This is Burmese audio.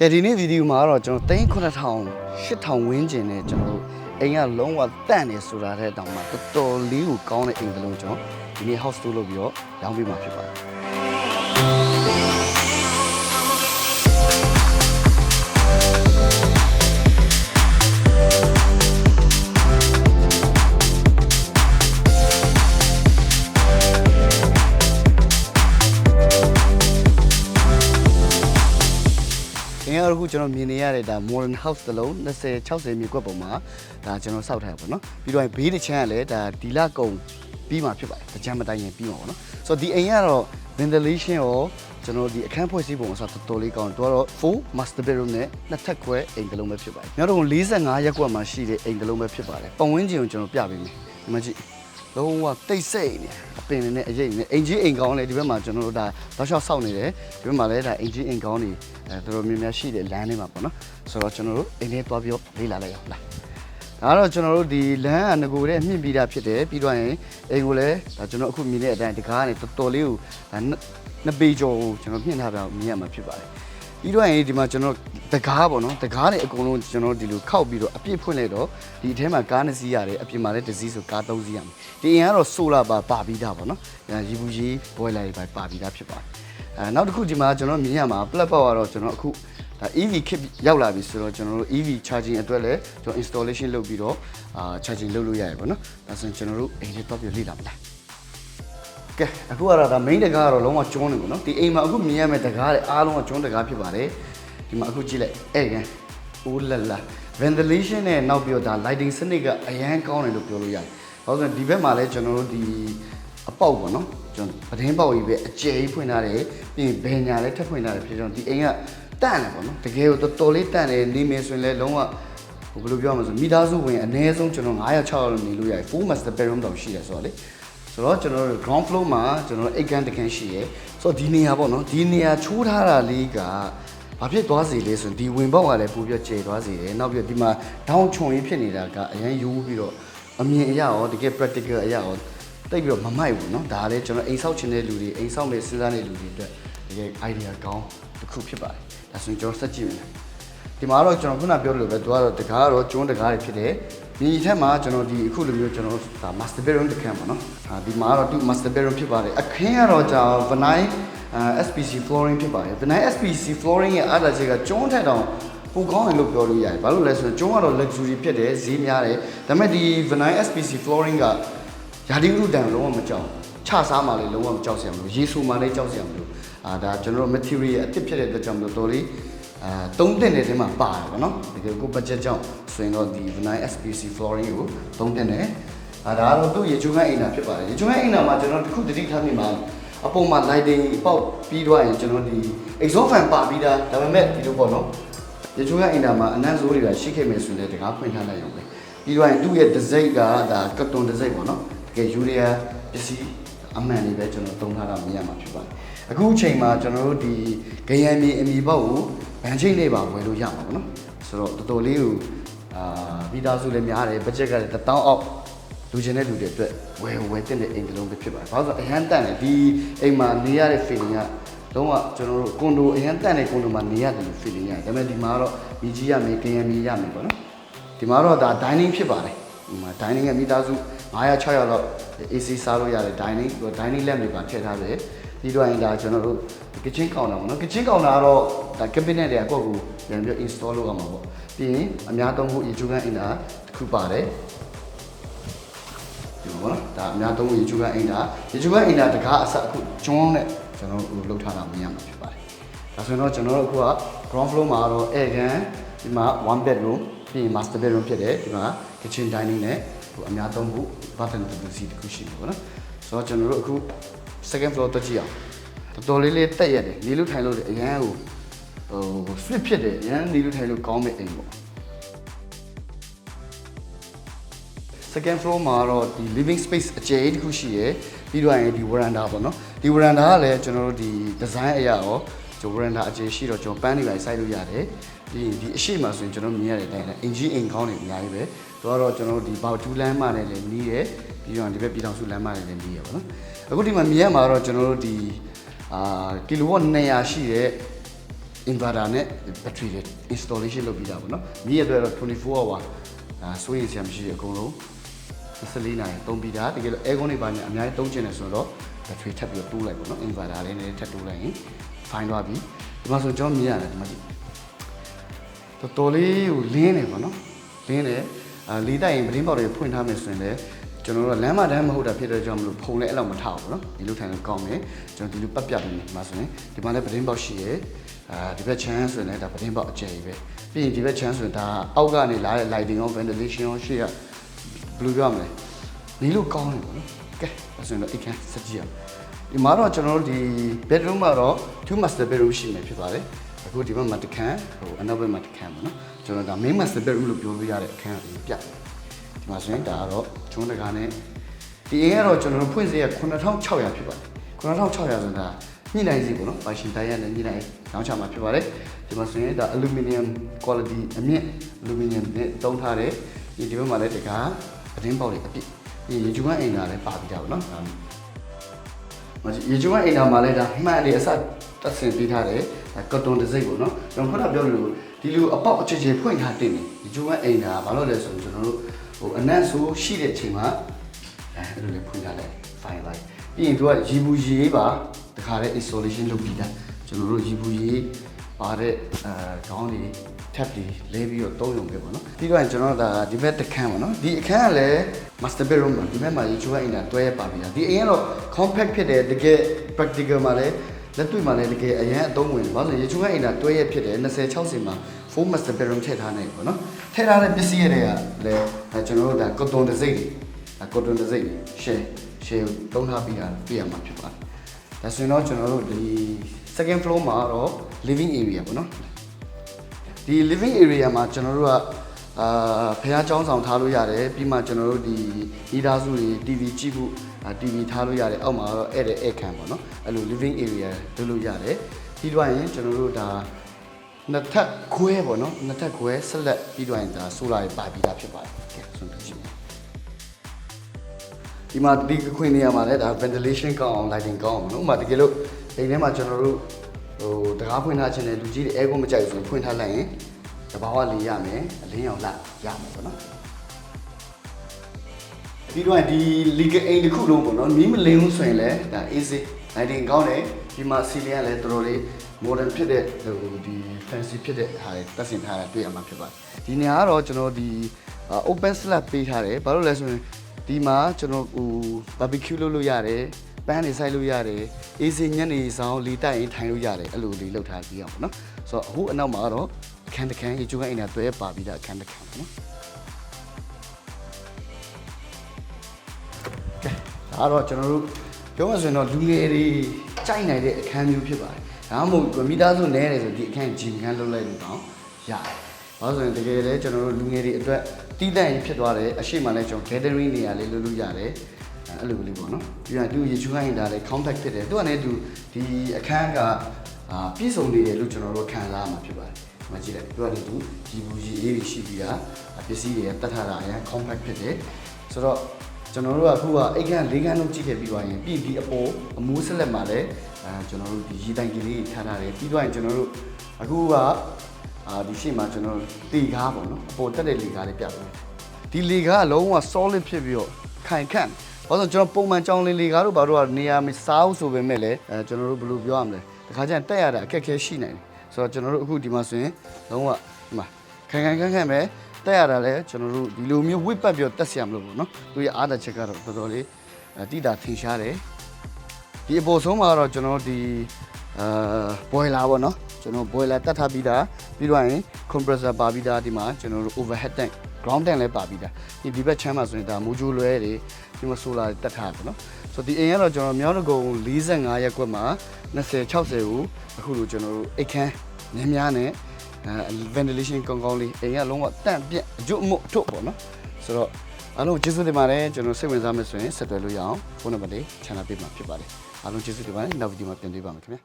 ကဲဒီနေ့ဗီဒီယိုမှာတော့ကျွန်တော်3900 8000ဝန်းကျင်နဲ့ကျွန်တော်တို့အိမ်ကလုံးဝတန့်နေဆိုတာတဲ့တောင်မှတော်တော်လေးကိုကောင်းတဲ့အိမ်တစ်လုံးကျွန်တော်ဒီနေ့ house tour လုပ်ပြီးတော့ရောင်းပေးမှာဖြစ်ပါတယ်။ ငါတို့အခုကျွန်တော်မြင်နေရတဲ့ဒါ modern house တစ်လုံး20 60မြေကွက်ပုံမှာဒါကျွန်တော်စောက်ထားရပါတော့။ပြီးတော့ဘေးတစ်ချမ်းကလည်းဒါဒီလကုံပြီးမှဖြစ်ပါတယ်။တကြမ်းမတိုင်ရင်ပြီးမှာပေါ့နော်။ဆိုတော့ဒီအိမ်ကတော့ ventilation ရောကျွန်တော်ဒီအခန်းဖွဲ့စည်းပုံအစားတော်တော်လေးကောင်းတယ်။သူကတော့ full master bedroom နဲ့နှစ်ထပ်ခွဲအိမ်တစ်လုံးပဲဖြစ်ပါတယ်။နောက်တော့45ရက်ကွက်မှာရှိတဲ့အိမ်တစ်လုံးပဲဖြစ်ပါတယ်။ပတ်ဝန်းကျင်ကိုကျွန်တော်ပြပေးမယ်။ဒီမှာကြည့် လုံးဝတိတ်ဆိတ်နေအပင်တွေနဲ့အရေးနဲ့အင်ကြီးအိမ်ကောင်းလေဒီဘက်မှာကျွန်တော်တို့ဒါတောက်လျှောက်စောက်နေတယ်ဒီဘက်မှာလည်းဒါအင်ကြီးအိမ်ကောင်းနေအဲတော်တော်များများရှိတယ်လမ်းထဲမှာပေါ့နော်ဆိုတော့ကျွန်တော်တို့အိမ်ထဲသွားပြီးတော့လေးလာလိုက်အောင်လားဒါကတော့ကျွန်တော်တို့ဒီလမ်းကငကိုတဲ့မြင့်ပြီးတာဖြစ်တယ်ပြီးတော့ရင်အိမ်ကိုလည်းဒါကျွန်တော်အခုမြင်တဲ့အတိုင်းတကားကနေတော်တော်လေးကိုဒါနှစ်နှစ်ပေကျော်ကိုကျွန်တော်မြင့်ထားပြအောင်မြင်ရမှာဖြစ်ပါတယ် ပြီးတော့ရင်ဒီမှာကျွန်တော်တကားပေါ့နော်တကားတွေအကုန်လုံးကျွန်တော်ဒီလိုခောက်ပြီးတော့အပြည့်ဖွင့်လိုက်တော့ဒီအထဲမှာကားနှစ်စီးရတယ်အပြင်မှာလည်းတစ်စီးဆိုကားသုံးစီးရမယ်ဒီအိမ်ကတော့ဆိုလာပါပါပြီးသားပေါ့နော်ရီဘူးကြီးဘွဲလာတွေပါပါပြီးသားဖြစ်ပါတယ်အဲနောက်တစ်ခုဒီမှာကျွန်တော်မြင်ရမှာ plug power ကတော့ကျွန်တော်အခုဒါ EV kit ရောက်လာပြီဆိုတော့ကျွန်တော်တို့ EV charging အတွက်လည်းကျွန်တော် installation လုပ်ပြီးတော့အာ charging လုပ်လို့ရတယ်ပေါ့နော်ဒါဆိုရင်ကျွန်တော်တို့အိမ်လေးတော့ပြလေ့လာမလား ကဲအခုကတော့ဒါ main တကားကတော့လုံးဝကျွန်းနေပေါ့နော်ဒီအိမ်မှာအခုမြင်ရမယ့်တကားတွေအားလုံးကကျွန်းတကားဖြစ်ပါတယ်ဒီမှာအခုကြည့်လိုက်အဲ့ကန်အိုးလာလာ ventilation နဲ့နောက်ပြီးတော့ဒါ lighting စနစ်ကအရန်ကောင်းတယ်လို့ပြောလို့ရတယ်ဘာလို့လဲဆိုတော့ဒီဘက်မှာလည်းကျွန်တော်တို့ဒီအပေါက်ပေါ့နော်ကျွန်တော်ပဒင်းပေါက်ကြီးပဲအကျယ်ကြီးဖွင့်ထားတယ်ပြီးရင်ဘယ်ညာလည်းထပ်ဖွင့်ထားတယ်ဖြစ်တော့ဒီအိမ်ကတန့်တယ်ပေါ့နော်တကယ်ကိုတော်တော်လေးတန့်တယ်နေမယ်ဆိုရင်လည်းလုံးဝဟိုဘယ်လိုပြောမလဲဆိုမိသားစုဝင်အနည်းဆုံးကျွန်တော်900 600လို့နေလို့ရတယ် full master bedroom တောင်ရှိတယ်ဆိုတော့လေ ဆိုတော့ကျွန်တော်တို့ ground floor မှာကျွန်တော်တို့အိတ်ကန်တကန်ရှိရယ်ဆိုတော့ဒီနေရာပေါ့နော်ဒီနေရာချိုးထားတာလေးကဘာဖြစ်သွားစေလဲဆိုရင်ဒီဝင်ပေါက်ကလည်းပိုပြီးတော့ကျယ်သွားစေတယ်နောက်ပြီးတော့ဒီမှာ down ခြုံရေးဖြစ်နေတာကအရင်ယူပြီးတော့အမြင်အရရောတကယ် practical အရရောတိတ်ပြီးတော့မမိုက်ဘူးเนาะဒါလည်းကျွန်တော်အိမ်ဆောက်ချင်တဲ့လူတွေအိမ်ဆောက်မဲ့စဉ်းစားနေတဲ့လူတွေအတွက်တကယ် idea ကောင်းတစ်ခုဖြစ်ပါတယ်ဒါဆိုရင်ကျွန်တော်ဆက်ကြည့်မယ် ဒီမှာတော့ကျွန်တော်ခုနပြောလို့ပဲသူကတော့တကားကတော့ကျွန်းတကားတွေဖြစ်တယ်ဒီထက်မှာကျွန်တော်ဒီအခုလိုမျိုးကျွန်တော်ဒါ master bedroom တခန်းပါနော်ဒီမှာကတော့သူ master bedroom ဖြစ်ပါတယ်အခင်းကတော့ကျွန်တော် vinyl SPC flooring ဖြစ်ပါတယ် vinyl SPC flooring ရဲ့အားသာချက်ကကျွန်းထက်တောင်ပိုကောင်းတယ်လို့ပြောလို့ရတယ်ဘာလို့လဲဆိုတော့ကျွန်းကတော့ luxury ဖြစ်တယ်ဈေးများတယ်ဒါပေမဲ့ဒီ vinyl SPC flooring ကရာသီဥတုတန်လုံးဝမကြောက်ခြစားမှလည်းလုံးဝမကြောက်စရာမလိုရေဆူမှလည်းကြောက်စရာမလိုအာဒါကျွန်တော်တို့ material အစ်စ်ဖြစ်တဲ့အတွက်ကြောင့်မလို့တော်လေး အာသုံးတဲ့နေထဲမှာပါတယ်ဗောနော်တကယ်ကို budget ကြောင့်ဆိုရင်တော့ဒီ vinyl SPC flooring ကိုသုံးတဲ့နေအာဒါကတော့သူ့ရေချိုးခန်းအိမ်သာဖြစ်ပါတယ်ရေချိုးခန်းအိမ်သာမှာကျွန်တော်တခုတတိထားမိမှာအပေါ်မှာ lighting ပေါက်ပြီးတော့ရင်ကျွန်တော်ဒီ exhaust fan ပါပြီးသားဒါပေမဲ့ဒီလိုပေါ့နော်ရေချိုးခန်းအိမ်သာမှာအနံ့စိုးတွေကရှိခဲ့မယ်ဆိုရင်လည်းတကားဖွင့်ထားလိုက်အောင်ပဲပြီးတော့ရင်သူ့ရဲ့ဒီဇိတ်ကဒါကတ်တွန်ဒီဇိတ်ပေါ့နော်တကယ်ယူရီးယားပစ္စည်းအမှန်တွေပဲကျွန်တော်သုံးထားတာမြင်ရမှာဖြစ်ပါတယ် အခုအချိန်မှာကျွန်တော်တို့ဒီဂရန်မြေအမီပေါက်ကိုဗန်ချိတ်လေးပါဝယ်လို့ရမှာပေါ့နော်ဆိုတော့တော်တော်လေးကိုအာဗီတာစုလည်းများတယ်ဘတ်ဂျက်ကလည်း1000အောက်လူချင်းတဲ့လူတွေအတွက်ဝယ်ဝယ်တဲ့အိမ်တစ်လုံးပဲဖြစ်ပါတယ်။ဘာလို့ဆိုတော့အရန်တန်တယ်ဒီအိမ်မှာနေရတဲ့ feeling ကလုံးဝကျွန်တော်တို့ကွန်ဒိုအရန်တန်တဲ့ကွန်ဒိုမှာနေရတယ်လို့ feeling ရတယ်။ဒါပေမဲ့ဒီမှာကတော့မြကြီးရမယ်၊ကရန်မြေရမယ်ပေါ့နော်။ဒီမှာတော့ဒါ dining ဖြစ်ပါတယ်။ဒီမှာ dining ရဲ့မိသားစု900 600တော့ AC စားလို့ရတယ် dining ဟို dining lamp တွေပါထည့်ထားတယ်။ ပြီးတော့ရင်ဒါကျွန်တော်တို့ kitchen counter ပေါ့နော် kitchen counter ကတော့ဒါ cabinet တွေအကောက်ကိုပြန်ပြီး install လုပ်ရမှာပေါ့။ပြီးရင်အများသုံးဖို့ရေချိုးခန်းအင်တာတစ်ခုပါတယ်။ဒီမှာပေါ့နော်ဒါအများသုံးရေချိုးခန်းအိမ်တာရေချိုးခန်းအိမ်တာတကားအစအခုကျွန်းနဲ့ကျွန်တော်တို့လှုပ်ထားတာမြင်ရမှာဖြစ်ပါတယ်ဒါဆိုရင်တော့ကျွန်တော်တို့အခုက ground floor မှာတော့ air gun ဒီမှာ one bedroom ပြီးရင် master bedroom ဖြစ်တယ်ဒီမှာ kitchen dining နဲ့ဟိုအများသုံးဖို့ button to the seat တခုရှိတယ်ပေါ့နော်ဆိုတော့ကျွန်တော်တို့အခု second floor တက်ကြည့်အောင်တော်တော်လေးလေးတက်ရတယ်နေလို့ထိုင်လို့အရန်ဟိုဟို split ဖြစ်တယ်အရန်နေလို့ထိုင်လို့ကောင်းတဲ့အိမ်ပေါ့ second floor မှာတော့ဒီ living space အကျယ်ကြီးတစ်ခုရှိရယ်ပြီးတော့ရင်ဒီ veranda ပေါ့နော်ဒီ veranda ကလည်းကျွန်တော်တို့ဒီ design အရာရောကျွန်တော် veranda အကျယ်ရှိတော့ကျွန်တော်ပန်းတွေပါစိုက်လို့ရတယ်ဒီဒီအရှိမဆိုရင်ကျွန်တော်မြင်ရတဲ့အတိုင်းအင်ဂျီအိမ်ကောင်းတွေအများကြီးပဲတော့တော့ကျွန်တော်တို့ဒီဘောက်တူးလမ်းမနဲ့လည်းနီးတယ် ပြီးတော့ဒီဘက်ပြည်တော်စုလမ်းမနဲ့လည်းနီးရပါတော့အခုဒီမှာမြင်ရမှာတော့ကျွန်တော်တို့ဒီအာကီလိုဝတ်200ရှိတဲ့ inverter နဲ့ battery တွေ installation လုပ်ပြီးတာပေါ့နော်မြည့်ရတဲ့တော့24 hour အာစိုးရိမ်စရာမရှိတဲ့အကုန်လုံး24နာရီသုံးပြီးတာတကယ်လို့ air con တွေပါနေအများကြီးသုံးချင်တယ်ဆိုတော့ battery ထပ်ပြီးတော့တိုးလိုက်ပေါ့နော် inverter လေးနဲ့ထပ်တိုးလိုက်ရင် fine သွားပြီဒီမှာဆိုကျွန်တော်မြင်ရတယ်ဒီမှာကြည့်တော်တော်လေးကိုလင်းနေပါနော်လင်းတယ်အာလေးတိုက်ရင်ပတင်းပေါက်တွေဖွင့်ထားမယ်ဆိုရင်လည်း ကျွန်တော်တို့ကလမ်းမတန်းမဟုတ်တာဖြစ်တဲ့ကြောင့်မလို့ဖုံလည်းအဲ့လောက်မထားဘူးနော်ဒီလိုထိုင်လို့ကောင်းတယ်ကျွန်တော်ဒီလိုပတ်ပြတ်ပြီးဒီမှာဆိုရင်ဒီမှာလည်းပတင်းပေါက်ရှိရဲအာဒီဘက်ချမ်းဆိုရင်လည်းဒါပတင်းပေါက်အကျယ်ကြီးပဲပြီးရင်ဒီဘက်ချမ်းဆိုရင်ဒါအောက်ကနေလာတဲ့ lighting ရော ventilation ရောရှေ့ကဘယ်လိုပြောရမလဲဒီလိုကောင်းတယ်ပေါ့နော်ကဲအဲ့ဆိုရင်တော့အခန်းစကြည့်ရအောင်ဒီမှာတော့ကျွန်တော်တို့ဒီ bedroom မှာတော့ two master bedroom ရှိနေဖြစ်ပါတယ်အခုဒီဘက်မှာတစ်ခန်းဟိုအနောက်ဘက်မှာတစ်ခန်းပေါ့နော်ကျွန်တော်ဒါ main master bedroom လို့ပြောလို့ရတဲ့အခန်းကိုပြတယ် ဒီမှာဆိုရင်ဒါကတော့ကျွန်းတကာနဲ့ဒီအိမ်ကတော့ကျွန်တော်တို့ဖွင့်စရ9600ဖြစ်ပါတယ်9600ဆိုတာညှိနှိုင်းစီပေါ့နော်ပါရှင်တိုင်းရနဲ့ညှိနှိုင်းနောက်ချမှာဖြစ်ပါတယ်ဒီမှာဆိုရင်ဒါ aluminum quality အမြင့် aluminum နဲ့တုံးထားတဲ့ဒီဒီဘက်မှာလည်းတကားပတင်းပေါက်တွေအပြည့်ဒီရေကျူးကအိမ်ကလည်းပါပြီးတာပေါ့နော်ဒါမကြည့်ရေကျွမ်းအိမ်တော်မှာလဲဒါမှန်တယ်အစတက်ဆင်ပေးထားတယ်ဒါကတ်တွန်တစ်စိတ်ပေါ့နော်ကျွန်တော်ခုနပြောလို့ဒီလိုအပေါက်အခြေချေဖွင့်ထားတင်တယ်ရေကျွမ်းအိမ်တာဘာလို့လဲဆိုရင်ကျွန်တော်တို့ ဟိုအနက်ဆိုးရှိတဲ့အချိန်မှာအဲအဲ့လိုလေးဖွင့်ထားလိုက် fine လိုက်ပြီးရင်သူကရီဘူးရီပါတခါတည်း installation လုပ်ပြီးတာကျွန်တော်တို့ရီဘူးရီပါတဲ့အဲခေါင်းတွေ tab တွေလဲပြီးတော့သုံးရုံပဲပေါ့နော်ပြီးတော့ကျွန်တော်တို့ဒါဒီဘက်တစ်ခန်းပေါ့နော်ဒီအခန်းကလည်း master bedroom ပါဒီဘက်မှာရေချိုးအိမ်တာတွဲရပါပြီလားဒီအိမ်ကတော့ compact ဖြစ်တယ်တကယ် practical မှာလည်းလက်တွေ့မှာလည်းတကယ်အရန်အသုံးဝင်တယ်ဘာလို့လဲရေချိုးအိမ်တာတွဲရဖြစ်တယ်20 60မှာ full master bedroom ထည့်ထားနိုင်ပေါ့နော်ထည့်ထားတဲ့ပစ္စည်းတွေကလည်းအဲကျွန်တော်တို့ဒါ cotton တစ်စိတ်တွေဒါ cotton တစ်စိတ်တွေ share share တုံးထားပြီးတာပြရမှာဖြစ်ပါတယ်ဒါဆိုရင်တော့ကျွန်တော်တို့ဒီ second floor မှာတော့ living area ပေါ့နော် ဒီ living area မှာကျွန်တော်တို့ကအာဖះเจ้าဆောင်ထားလို့ရတယ်ပြီးမှကျွန်တော်တို့ဒီဤသားစုတွေ TV ကြည့်ဖို့အာ TV ထားလို့ရတယ်အောက်မှာတော့အဲ့တဲ့ဧကန်ပေါ့နော်အဲ့လို living area လုပ်လို့ရတယ်ပြီးတော့ရင်ကျွန်တော်တို့ဒါ နှစ်ထပ်ခွဲပေါ့နော်နှစ်ထပ်ခွဲဆက်လက်ပြီးတော့ရင်ဒါ solar တွေပါပြီးသားဖြစ်ပါတယ်ကဲဆုံးဖြတ်ကြည့်မယ်ဒီမှာဒီခွင့်နေရာမှာလည်းဒါ ventilation ကောင်းအောင် lighting ကောင်းအောင်နော်ဥပမာတကယ်လို့အိမ်ထဲမှာကျွန်တော်တို့ဟိုတကားဖွင့်ထားခြင်းနဲ့လူကြီးတွေ air con မကြိုက်ဘူးဆိုရင်ဖွင့်ထားလိုက်ရင်တဘာဝလေးရမယ်အလင်းရောင်လာရမယ်ပေါ့နော်ပြီးတော့ဒီ legal aid တစ်ခုလုံးပေါ့နော်မီးမလင်းဘူးဆိုရင်လည်းဒါ easy lighting ကောင်းတယ်ဒီမှာ ceiling ကလည်းတော်တော်လေး modern ဖြစ်တဲ့ဟိုဒီ fancy ဖြစ်တဲ့ဟာတွေတက်ဆင်ထားတာတွေ့ရမှာဖြစ်ပါတယ်ဒီနေရာကတော့ကျွန်တော်ဒီ open slab ပေးထားတယ်ဘာလို့လဲဆိုရင်ဒီမှာကျွန်တော်ဟို barbecue လုပ်လို့ရတယ်ပန်းနေဆိုင်လို့ရတယ်အေးစင်ညနေဆောင်လီတိုက်ရင်ထိုင်လို့ရတယ်အဲ့လိုလေးလုပ်ထားပြီးအောင်ပေါ့နော်ဆိုတော့အခုအနောက်မှာတော့အခန်းတစ်ခန်းရေကျိုးကအိမ်နဲ့တွဲပါပြီးတာအခန်းတစ်ခန်းပေါ့နော်ကဲဒါကတော့ကျွန်တော်တို့ပြောမှဆိုရင်တော့လူငယ်တွေကြိုက်နိုင်တဲ့အခန်းမျိုးဖြစ်ပါတယ် ဒါမှမဟုတ်မိသားစုနဲတယ်ဆိုဒီအခန်းဂျင်ခန်းလုပ်လိုက်လို့တော့ရတယ်ဘာလို့ဆိုရင်တကယ်လည်းကျွန်တော်တို့လူငယ်တွေအတွက်တီးတန့်ရင်ဖြစ်သွားတယ်အရှိမလည်းကျွန်တော် gathering နေရာလေးလုပ်လို့ရတယ်အဲ့လိုလေးပေါ့နော်ပြီးရင်သူရေချူခိုင်းတာလည်း contact ဖြစ်တယ်သူကလည်းသူဒီအခန်းကအာပြည့်စုံနေတယ်လို့ကျွန်တော်တို့ခံစားရမှာဖြစ်ပါတယ်မကြည့်လိုက်သူကလည်းသူကြီးဘူးကြီးအေးတွေရှိပြီးတာပစ္စည်းတွေကတတ်ထားတာအရင် compact ဖြစ်တယ်ဆိုတော့ကျွန်တော်တို့ကအခုကအိတ်ခန်း၄ခန်းလုံးကြည့်ခဲ့ပြီးသွားရင်ပြည်ဒီအပေါ်အမိုးဆက်လက်မှာလည်း အဲကျွန်တော်တို့ဒီရေတိုင်ကလေးထားထားတယ်ပြီးသွားရင်ကျွန်တော်တို့အခုကအာဒီရှေ့မှာကျွန်တော်တို့တီကားပေါ့နော်အပေါ်တက်တဲ့လေကားလေးပြပေးမယ်ဒီလေကားကလုံးဝ solid ဖြစ်ပြီးတော့ခိုင်ခန့်ဘာလို့ကျွန်တော်ပုံမှန်ကြောင်းလေးလေကားတို့ဘာတို့ကနေရာမစားဘူးဆိုပေမဲ့လည်းအဲကျွန်တော်တို့ဘယ်လိုပြောရမလဲတခါကျရင်တက်ရတာအခက်အခဲရှိနိုင်တယ်ဆိုတော့ကျွန်တော်တို့အခုဒီမှာဆိုရင်လုံးဝဒီမှာခိုင်ခိုင်ခန့်ခန့်ပဲတက်ရတာလဲကျွန်တော်တို့ဒီလိုမျိုးဝစ်ပတ်ပြီးတော့တက်ဆရာမလို့ပေါ့နော်သူရဲ့အားသာချက်ကတော့တော်တော်လေးအဲတိတာထင်ရှားတယ် ဒီအပေါ်ဆုံးမှာတော့ကျွန်တော်ဒီအာ boiler ပေါ့နော်ကျွန်တော် boiler တက်ထားပြီးသားပြီးတော့ရင် compressor ပါပြီးသားဒီမှာကျွန်တော်တို့ overhead tank ground tank လည်းပါပြီးသားဒီဒီဘက်ချမ်းမှာဆိုရင်ဒါမိုဂျူလွဲတွေဒီမှာ solar တွေတက်ထားတယ်ပေါ့နော်ဆိုတော့ဒီအိမ်ကတော့ကျွန်တော်မြောင်းတကုံ45ရက်ကွက်မှာ20 60ကိုအခုလိုကျွန်တော်တို့အိတ်ခမ်းများများနဲ့အဲ ventilation ကောင်းကောင်းလေးအိမ်ကလုံးဝတန့်ပြက်အကျွတ်အမွတ်ထုတ်ပေါ့နော်ဆိုတော့အားလုံးကျေးဇူးတင်ပါတယ်ကျွန်တော်စိတ်ဝင်စားမယ်ဆိုရင်ဆက်သွယ်လို့ရအောင်ဖုန်းနံပါတ်လေးချန်နယ်ပေးမှာဖြစ်ပါတယ် အားလုံးကျေးဇူးတင်ပါတယ်နောက်ဗီဒီယိုမှာပြန်တွေ့ပါမယ်ခင်ဗျာ